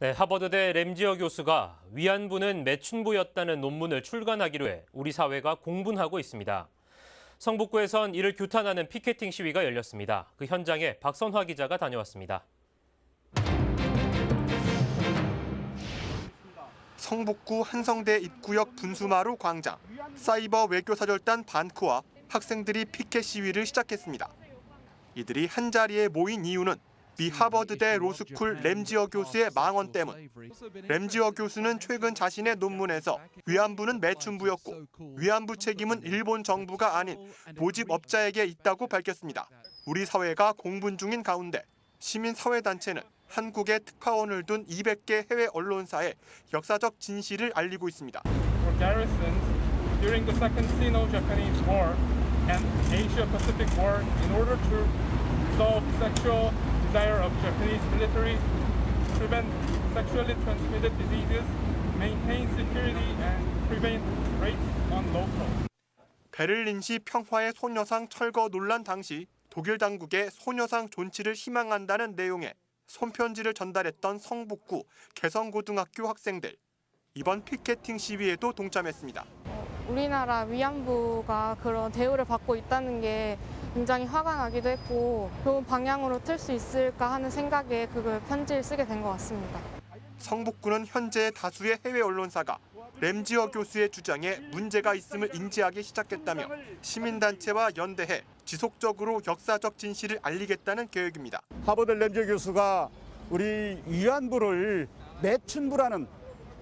네, 하버드대 램지어 교수가 위안부는 매춘부였다는 논문을 출간하기로 해 우리 사회가 공분하고 있습니다. 성북구에선 이를 규탄하는 피켓팅 시위가 열렸습니다. 그 현장에 박선화 기자가 다녀왔습니다. 성북구 한성대 입구역 분수마루 광장 사이버 외교사절단 반크와 학생들이 피켓 시위를 시작했습니다. 이들이 한 자리에 모인 이유는 미 하버드대 로스쿨 램지어 교수의 망언 때문. 램지어 교수는 최근 자신의 논문에서 위안부는 매춘부였고 위안부 책임은 일본 정부가 아닌 모집업자에게 있다고 밝혔습니다. 우리 사회가 공분 중인 가운데 시민사회단체는 한국에 특파원을 둔 200개 해외 언론사에 역사적 진실을 알리고 있습니다. Desire of Japanese military, prevent sexually transmitted diseases, maintain security, and prevent rape on local. 베를린시 평화의 소녀상 철거 논란 당시 독일 당국의 소녀상 존치를 희망한다는 내용의 손편지를 전달했던 성북구 개성고등학교 학생들. 이번 피켓팅 시위에도 동참했습니다. 우리나라 위안부가 그런 대우를 받고 있다는 게 굉장히 화가 나기도 했고 좋은 방향으로 틀 수 있을까 하는 생각에 그걸 편지를 쓰게 된 것 같습니다. 성북구는 현재 다수의 해외 언론사가 램지어 교수의 주장에 문제가 있음을 인지하기 시작했다며 시민단체와 연대해 지속적으로 역사적 진실을 알리겠다는 계획입니다. 하버드 램지 교수가 우리 위안부를 매춘부라는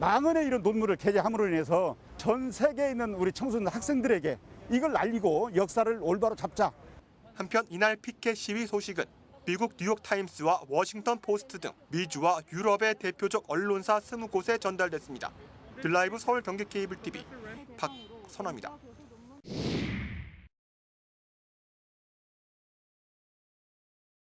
망언의 이런 논문을 게재함으로 인해서 전 세계에 있는 우리 청소년 학생들에게 이걸 알리고 역사를 올바로 잡자. 한편 이날 피켓 시위 소식은 미국 뉴욕타임스와 워싱턴 포스트 등 미주와 유럽의 대표적 언론사 20곳에 전달됐습니다. 들라이브 서울 경기 케이블 TV 박선아입니다.